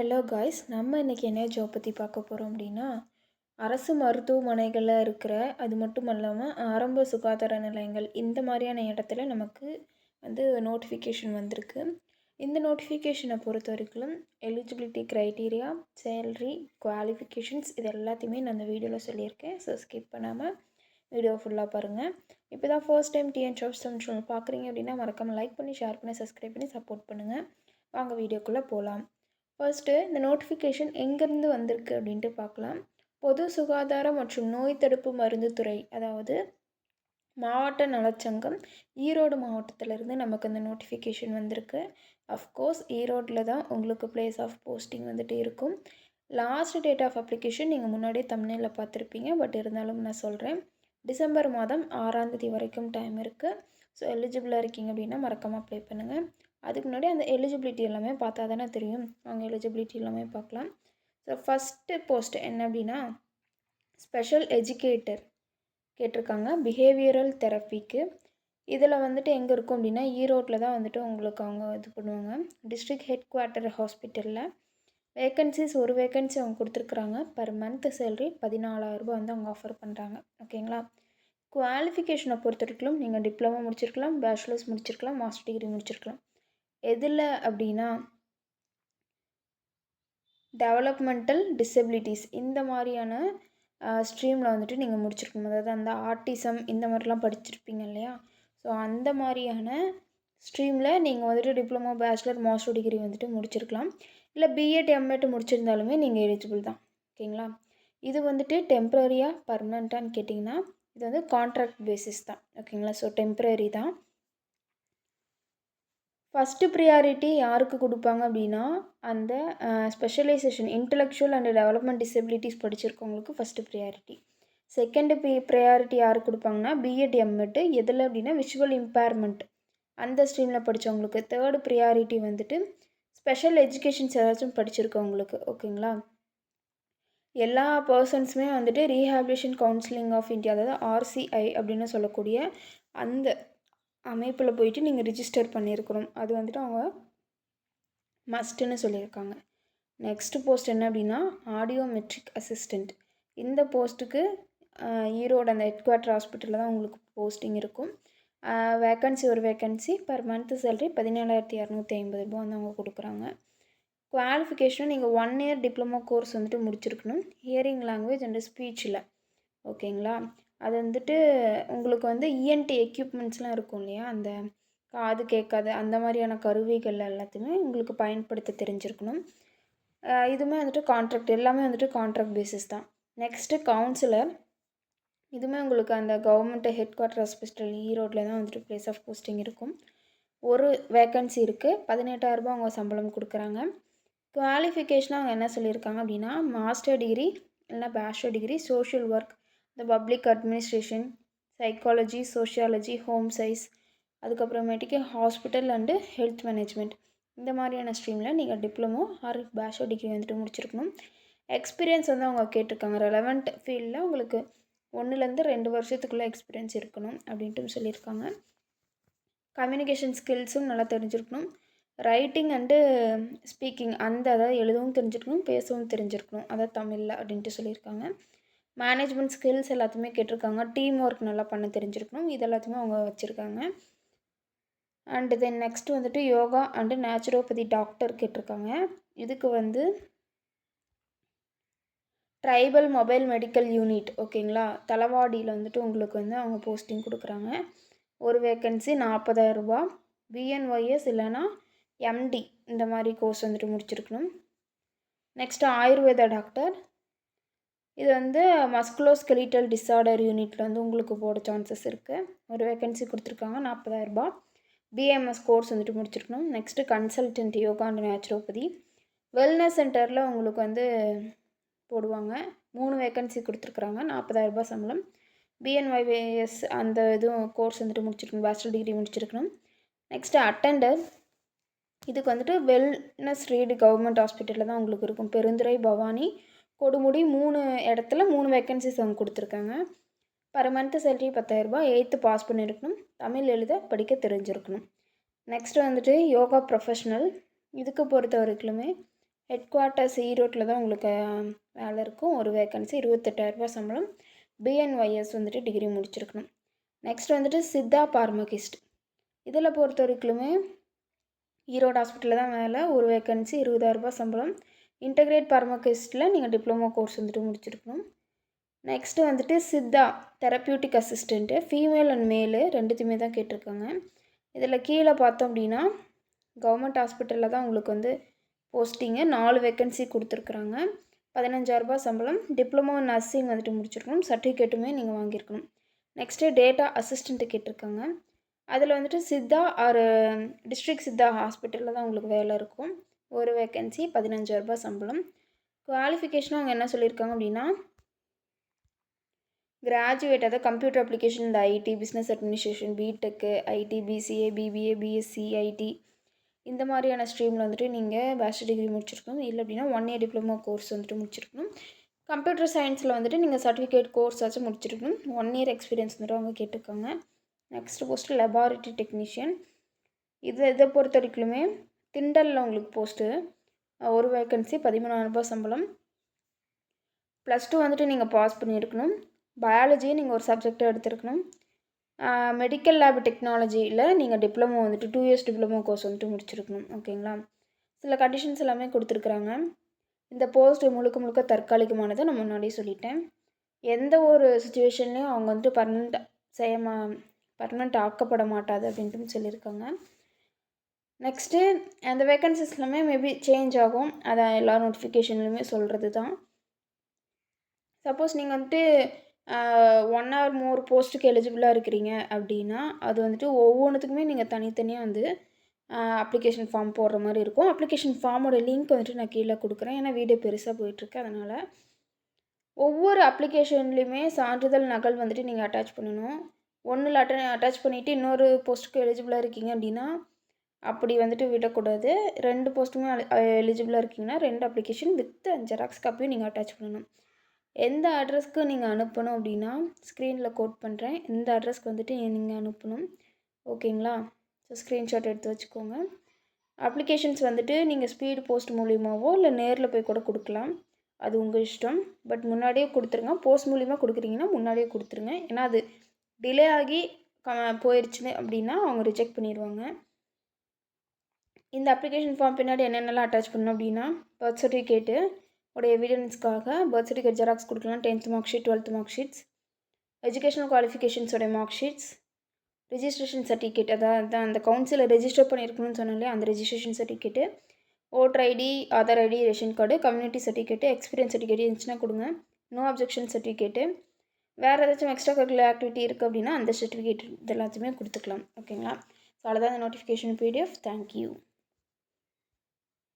Hello guys நம்ம இன்றைக்கி என்ன ஜாப் பற்றி பார்க்க போகிறோம் அப்படின்னா அரசு மருத்துவமனைகளில் இருக்கிற அது மட்டும் இல்லாமல் ஆரம்ப சுகாதார நிலையங்கள் இந்த மாதிரியான இடத்துல நமக்கு வந்து நோட்டிஃபிகேஷன் வந்திருக்கு. இந்த நோட்டிஃபிகேஷனை பொறுத்த வரைக்கும் எலிஜிபிலிட்டி க்ரைட்டீரியா சேல்ரி குவாலிஃபிகேஷன்ஸ் இது எல்லாத்தையுமே நான் அந்த வீடியோவில் சொல்லியிருக்கேன். ஸோ ஸ்கிப் பண்ணாமல் வீடியோ ஃபுல்லாக பாருங்கள் இப்போ தான் first time TN jobs channel பார்க்குறீங்க அப்படின்னா மறக்காமல் லைக் பண்ணி ஷேர் பண்ணி சப்ஸ்கிரைப் பண்ணி சப்போர்ட் பண்ணுங்கள் வாங்க வீடியோக்குள்ளே போகலாம் ஃபர்ஸ்ட்டு இந்த நோட்டிஃபிகேஷன் எங்கேருந்து வந்திருக்கு அப்படின்ட்டு பார்க்கலாம். பொது சுகாதாரம் மற்றும் நோய் தடுப்பு மருந்து துறை அதாவது மாவட்ட நலச்சங்கம் ஈரோடு மாவட்டத்திலேருந்து நமக்கு இந்த நோட்டிஃபிகேஷன் வந்திருக்கு. அஃப்கோர்ஸ் ஈரோட்டில் தான் உங்களுக்கு பிளேஸ் ஆஃப் போஸ்டிங் வந்துட்டு இருக்கும். லாஸ்ட் டேட் ஆஃப் அப்ளிகேஷன் நீங்கள் முன்னாடியே தமிழில் பார்த்துருப்பீங்க. பட் இருந்தாலும் நான் சொல்கிறேன் டிசம்பர் மாதம் ஆறாம் தேதி வரைக்கும் டைம் இருக்குது ஸோ எலிஜிபிளாக இருக்கீங்க அப்படின்னா மறக்காமல் அப்ளை பண்ணுங்கள் அதுக்கு முன்னாடி அந்த எலிஜிபிலிட்டி எல்லாமே பார்த்தா தானே தெரியும். அவங்க எலிஜிபிலிட்டி எல்லாமே பார்க்கலாம். ஸோ ஃபஸ்ட்டு போஸ்ட் என்ன அப்படின்னா ஸ்பெஷல் எஜுகேட்டர் கேட்டிருக்காங்க. பிஹேவியரல் தெரப்பிக்கு இதில் வந்துட்டு எங்கே இருக்கும் அப்படின்னா ஈரோட்டில் தான் வந்துட்டு உங்களுக்கு அவங்க இது பண்ணுவாங்க. டிஸ்ட்ரிக்ட் ஹெட் குவார்ட்டர் ஹாஸ்பிட்டலில் வேக்கன்சிஸ் ஒரு வேக்கன்சி அவங்க கொடுத்துருக்குறாங்க. பர் மந்த் சேல்ரி பதினாலாயிரரூபா வந்து அவங்க ஆஃபர் பண்ணுறாங்க ஓகேங்களா குவாலிஃபிகேஷனை பொறுத்த வரைக்கும் நீங்கள் டிப்ளமோ முடிச்சிருக்கலாம் பேச்சுலர்ஸ் முடிச்சிருக்கலாம் மாஸ்டர் டிகிரி முடிச்சிருக்கலாம். எதில் அப்படின்னா டெவலப்மெண்டல் டிசபிலிட்டிஸ் இந்த மாதிரியான ஸ்ட்ரீமில் வந்துட்டு நீங்கள் முடிச்சிருக்கணும். அதாவது அந்த ஆர்டிசம் இந்த மாதிரிலாம் படிச்சிருப்பீங்க இல்லையா? ஸோ அந்த மாதிரியான ஸ்ட்ரீமில் நீங்கள் வந்துட்டு டிப்ளமோ பேச்சுலர் மாஸ்டர் டிகிரி வந்துட்டு முடிச்சிருக்கலாம். இல்லை பிஎட் எம்எட் முடிச்சிருந்தாலுமே நீங்கள் எலிஜிபிள் தான். ஓகேங்களா? இது வந்துட்டு டெம்ப்ரரியாக பர்மனண்ட்டான்னு கேட்டிங்கன்னா இது வந்து கான்ட்ராக்ட் பேசிஸ் தான். ஓகேங்களா? ஸோ டெம்ப்ரரி தான். ஃபஸ்ட்டு ப்ரியாரிட்டி யாருக்கு கொடுப்பாங்க அப்படின்னா அந்த specialisation intellectual and development disabilities படிச்சிருக்கவங்களுக்கு first priority second பி ப்ரையாரிட்டி யாருக்கு கொடுப்பாங்கன்னா பிஎட் எம்எட்டு எதில் அப்படின்னா விஷுவல் இம்பேர்மெண்ட் அந்த ஸ்ட்ரீமில் படித்தவங்களுக்கு தேர்டு ப்ரியாரிட்டி வந்துட்டு ஸ்பெஷல் எஜுகேஷன்ஸ் ஏதாச்சும் படிச்சிருக்கவங்களுக்கு. ஓகேங்களா எல்லா பர்சன்ஸுமே வந்துட்டு ரீஹாபிலேஷன் கவுன்சிலிங் ஆஃப் இந்தியா அதாவது ஆர்சிஐ அப்படின்னு சொல்லக்கூடிய அந்த அமைப்பில் போயிட்டு நீங்கள் ரிஜிஸ்டர் பண்ணியிருக்கணும். அது வந்துட்டு அவங்க மஸ்ட்டுன்னு சொல்லியிருக்காங்க. நெக்ஸ்ட்டு போஸ்ட் என்ன அப்படின்னா ஆடியோ மெட்ரிக் அசிஸ்டண்ட் இந்த போஸ்ட்டுக்கு ஈரோடு அந்த ஹெட் குவார்ட்டர் ஹாஸ்பிட்டலில் தான் உங்களுக்கு போஸ்டிங் இருக்கும். வேக்கன்சி ஒரு வேக்கன்சி பர் மந்த்து சேல்ரி பதினேழாயிரத்தி இரநூத்தி ஐம்பது ரூபா வந்து அவங்க கொடுக்குறாங்க. குவாலிஃபிகேஷன் நீங்கள் ஒன் இயர் டிப்ளமோ கோர்ஸ் வந்துட்டு முடிச்சிருக்கணும். ஹியரிங் லாங்குவேஜ் அண்ட் ஸ்பீச்சில் ஓகேங்களா அது வந்துட்டு உங்களுக்கு வந்து இஎன்டி எக்யூப்மெண்ட்ஸ்லாம் இருக்கும் இல்லையா? அந்த காது கேட்காத அந்த மாதிரியான கருவிகள் எல்லாத்தையுமே உங்களுக்கு பயன்படுத்த தெரிஞ்சிருக்கணும். இதுவுமே வந்துட்டு கான்ட்ராக்ட் எல்லாமே வந்துட்டு கான்ட்ராக்ட் பேசிஸ் தான். நெக்ஸ்ட்டு கவுன்சிலர் இதுவுமே உங்களுக்கு அந்த கவர்மெண்ட்டு ஹெட் குவார்ட்டர் ஹாஸ்பிட்டல் ஈரோட்டில் தான் வந்துட்டு ப்ளேஸ் ஆஃப் போஸ்டிங் இருக்கும். ஒரு வேக்கன்சி இருக்குது பதினெட்டாயிரரூபா அவங்க சம்பளம் கொடுக்குறாங்க. குவாலிஃபிகேஷனாக அவங்க என்ன சொல்லியிருக்காங்க அப்படின்னா மாஸ்டர் டிகிரி இல்லைனா பேச்சுலர் டிகிரி சோஷியல் ஒர்க் இந்த public administration psychology sociology home sci அதுக்கப்புறமேட்டுக்கு ஹாஸ்பிட்டல் அண்டு ஹெல்த் மேனேஜ்மெண்ட் இந்த மாதிரியான ஸ்ட்ரீமில் நீங்கள் டிப்ளமோ ஆர் பேஷோ டிகிரி வந்துட்டு முடிச்சிருக்கணும். எக்ஸ்பீரியன்ஸ் வந்து அவங்க கேட்டிருக்காங்க. ரெலவெண்ட் ஃபீல்டில் உங்களுக்கு ஒன்றுலேருந்து ரெண்டு வருஷத்துக்குள்ளே எக்ஸ்பீரியன்ஸ் இருக்கணும் அப்படின்ட்டு சொல்லியிருக்காங்க. கம்யூனிகேஷன் ஸ்கில்ஸும் நல்லா தெரிஞ்சிருக்கணும். ரைட்டிங் அண்டு ஸ்பீக்கிங் அந்த அதாவது எழுதவும் தெரிஞ்சிருக்கணும் பேசவும் தெரிஞ்சிருக்கணும். அதாவது தமிழில் அப்படின்ட்டு சொல்லியிருக்காங்க. மேனேஜ்மெண்ட் ஸ்கில்ஸ் எல்லாத்தையுமே கேட்டிருக்காங்க. டீம் ஒர்க் நல்லா பண்ண தெரிஞ்சிருக்கணும். இது எல்லாத்தையுமே அவங்க வச்சுருக்காங்க. அண்டு தென் நெக்ஸ்ட் வந்துட்டு யோகா அண்டு நேச்சுரோபதி டாக்டர் கேட்டிருக்காங்க. இதுக்கு வந்து ட்ரைபல் மொபைல் மெடிக்கல் யூனிட் ஓகேங்களா தலவாடியில் வந்துட்டு உங்களுக்கு வந்து அவங்க போஸ்டிங் கொடுக்குறாங்க. ஒரு வேக்கன்சி நாற்பதாயிரரூபா பிஎன்ஒய்எஸ் இல்லைனா எம்டி இந்த மாதிரி கோர்ஸ் வந்துட்டு முடிச்சிருக்கணும். நெக்ஸ்ட்டு ஆயுர்வேத டாக்டர் இது வந்து மஸ்குலோஸ்கெலிட்டல் டிஸார்டர் யூனிட்டில் வந்து உங்களுக்கு போட சான்சஸ் இருக்குது ஒரு வேக்கன்சி கொடுத்துருக்காங்க நாற்பதாயிரரூபா பிஎம்எஸ் கோர்ஸ் வந்துட்டு முடிச்சிருக்கணும். Next consultant yoga and naturopathy wellness சென்டரில் உங்களுக்கு வந்து போடுவாங்க. மூணு வேக்கன்சி கொடுத்துருக்குறாங்க நாற்பதாயிரரூபா சம்பளம். பிஎன்ஒய்விஎஸ் அந்த இதுவும் கோர்ஸ் வந்துட்டு முடிச்சிருக்கணும். பேச்சுலர் டிகிரி முடிச்சிருக்கணும். நெக்ஸ்ட்டு அட்டண்டர் இதுக்கு வந்துட்டு வெல்னஸ் ரீடு கவர்மெண்ட் ஹாஸ்பிட்டலில் தான் உங்களுக்கு இருக்கும். பெருந்துறை பவானி கொடுமுடி மூணு இடத்துல மூணு வேக்கன்சிஸ் அவங்க கொடுத்துருக்காங்க. பர் மந்த்து சேலரி பத்தாயிரரூபா எயித்து பாஸ் பண்ணியிருக்கணும் தமிழ் எழுத படிக்க தெரிஞ்சிருக்கணும். நெக்ஸ்ட்டு வந்துட்டு யோகா ப்ரொஃபஷ்னல் இதுக்கு பொறுத்த வரைக்குமே ஹெட் குவார்ட்டர்ஸ் ஈரோட்டில் தான் உங்களுக்கு வேலை இருக்கும். ஒரு வேக்கன்சி இருபத்தெட்டாயிரரூபா சம்பளம். பிஎன்ஒய்எஸ் வந்துட்டு டிகிரி முடிச்சிருக்கணும். நெக்ஸ்ட் வந்துட்டு சித்தா பார்மகிஸ்ட் இதில் பொறுத்த வரைக்குமே ஈரோடு ஹாஸ்பிட்டலில் தான் வேலை. ஒரு வேக்கன்சி இருபதாயிரரூபா சம்பளம். இன்டகிரேட் பார்மகிஸ்ட்டில் நீங்கள் டிப்ளமோ கோர்ஸ் வந்துட்டு முடிச்சிருக்கணும். நெக்ஸ்ட்டு வந்துட்டு Siddha therapeutic assistant female and male ரெண்டுத்தையுமே தான் கேட்டிருக்காங்க. இதில் கீழே பார்த்தோம் அப்படின்னா கவர்மெண்ட் ஹாஸ்பிட்டலில் தான் உங்களுக்கு வந்து போஸ்டிங்கு நாலு வேக்கன்சி கொடுத்துருக்குறாங்க. பதினஞ்சாயிரரூபா சம்பளம். டிப்ளமோ நர்சிங் வந்துட்டு முடிச்சிருக்கணும். சர்டிஃபிகேட்டுமே நீங்கள் வாங்கியிருக்கணும். நெக்ஸ்ட்டு டேட்டா அசிஸ்டண்ட்டு கேட்டிருக்காங்க. அதில் வந்துட்டு சித்தா ஆர் டிஸ்ட்ரிக்ட் சித்தா ஹாஸ்பிட்டலில் தான் உங்களுக்கு வேலை இருக்கும். ஒரு வேக்கன்சி பதினஞ்சாயிரரூபா சம்பளம். குவாலிஃபிகேஷனும் அவங்க என்ன சொல்லியிருக்காங்க அப்படின்னா கிராஜுவேட் அதாவது கம்ப்யூட்டர் அப்ளிகேஷன் இந்த IT business administration BTech IT BCA BBA BSc IT இந்த மாதிரியான ஸ்ட்ரீமில் வந்துட்டு நீங்கள் பேச்சுலர் டிகிரி முடிச்சிருக்கணும். இல்லை அப்படின்னா ஒன் இயர் டிப்ளமோ கோர்ஸ் வந்துட்டு முடிச்சிருக்கணும். கம்ப்யூட்டர் சயின்ஸில் வந்துட்டு நீங்கள் சர்டிஃபிகேட் கோர்ஸ் ஆச்சும் முடிச்சிருக்கணும். ஒன் இயர் எக்ஸ்பீரியன்ஸ் வந்துட்டு அவங்க கேட்டிருக்காங்க. நெக்ஸ்ட் போஸ்ட்டு லெபார்ட்டரி டெக்னீஷியன் இது இதை பொறுத்த வரைக்குமே திண்டலில் உங்களுக்கு போஸ்ட்டு ஒரு வேக்கன்சி பதிமூணாயிரரூபா சம்பளம். ப்ளஸ் டூ வந்துட்டு நீங்கள் பாஸ் பண்ணியிருக்கணும் பயாலஜியை நீங்கள் ஒரு சப்ஜெக்டாக எடுத்துருக்கணும். மெடிக்கல் லேப் டெக்னாலஜியில் நீங்கள் டிப்ளமோ வந்துட்டு டூ இயர்ஸ் டிப்ளமோ கோர்ஸ் வந்துட்டு முடிச்சிருக்கணும். ஓகேங்களா சில கண்டிஷன்ஸ் எல்லாமே கொடுத்துருக்குறாங்க. இந்த போஸ்ட் முழுக்க முழுக்க தற்காலிகமானதை நான் முன்னாடியே சொல்லிட்டேன். எந்த ஒரு சுச்சுவேஷன்லேயும் அவங்க வந்துட்டு பர்மனெண்ட் செய்ய மா பர்மனெண்ட் ஆக்கப்பட மாட்டாது அப்படின்ட்டு சொல்லியிருக்காங்க. நெக்ஸ்ட்டு அந்த வேக்கன்சிஸ் எல்லாமே மேபி சேஞ்ச் ஆகும். அதை எல்லா நோட்டிஃபிகேஷன்லையுமே சொல்கிறது தான் சப்போஸ் நீங்கள் வந்துட்டு ஒன் ஆர் மோர் போஸ்ட்டுக்கு எலிஜிபிளாக இருக்கிறீங்க அப்படின்னா அது வந்துட்டு ஒவ்வொன்றுத்துக்குமே நீங்கள் தனித்தனியாக வந்து அப்ளிகேஷன் ஃபார்ம் போடுற மாதிரி இருக்கும். அப்ளிகேஷன் ஃபார்மோட லிங்க் வந்துட்டு நான் கீழே கொடுக்குறேன். ஏன்னா வீடியோ பெருசாக போயிட்டுருக்கு அதனால். ஒவ்வொரு அப்ளிகேஷன்லேயுமே சான்றிதழ் நகல் வந்துட்டு நீங்கள் அட்டாச் பண்ணணும். ஒன்றில் அட்ட அட்டாச் பண்ணிவிட்டு இன்னொரு போஸ்ட்டுக்கு எலிஜிபிளாக இருக்கீங்க அப்படின்னா அப்படி வந்துட்டு விடக்கூடாது. ரெண்டு போஸ்ட்டுமே எலிஜிபிளாக இருக்கீங்கன்னா ரெண்டு அப்ளிகேஷன் வித் ஜெராக்ஸ் காப்பியும் நீங்கள் அட்டாச் பண்ணணும். எந்த அட்ரஸ்க்கு நீங்கள் அனுப்பணும் அப்படின்னா ஸ்க்ரீனில் கோட் பண்ணுறேன் இந்த அட்ரஸ்க்கு வந்துட்டு நீங்கள் அனுப்பணும். ஓகேங்களா ஸோ ஸ்க்ரீன்ஷாட் எடுத்து வச்சுக்கோங்க. அப்ளிகேஷன்ஸ் வந்துட்டு நீங்கள் ஸ்பீடு போஸ்ட் மூலியமாகவோ இல்லை நேரில் போய் கூட கொடுக்கலாம். அது உங்கள் இஷ்டம். பட் முன்னாடியே கொடுத்துருங்க. போஸ்ட் மூலிமா கொடுக்குறீங்கன்னா முன்னாடியே கொடுத்துருங்க. ஏன்னா அது டிலே ஆகி க போயிடுச்சுன்னு அப்படின்னா அவங்க ரிஜெக்ட் பண்ணிடுவாங்க இந்த அப்ளிகேஷன் ஃபார்ம் பின்னாடி என்னென்னலாம் அட்டாச் பண்ணணும் அப்படின்னா பர்த் சர்டிஃபிகேட்டு உடைய எவிடன்ஸ்க்காக பர்த் சர்டிஃபிகேட் ஜெராக்ஸ் கொடுக்கலாம். Tenth mark sheet twelfth mark sheets educational குவாலிஃபிகேஷன்ஸோடைய mark sheets registration certificate அதாவது அந்த கவுன்சிலில் ரெஜிஸ்டர் பண்ணியிருக்கணும்னு சொன்னாலே அந்த registration certificate voter ID Aadhaar ID ration card community certificate experience certificate இருந்துச்சுன்னா கொடுங்க. நோ அப்ஜெக்ஷன் சர்டிஃபிகேட்டு வேறு ஏதாச்சும் எக்ஸ்ட்ரா கரிக்குலர் ஆக்டிவிட்டி இருக்குது அப்படின்னா அந்த சர்டிஃபிகேட் இது எல்லாத்தையுமே கொடுத்துக்கலாம் ஓகேங்களா ஸோ அவ்வளோதான் இந்த நோட்டிஃபிகேஷன் பிடிஎஃப் தேங்க்யூ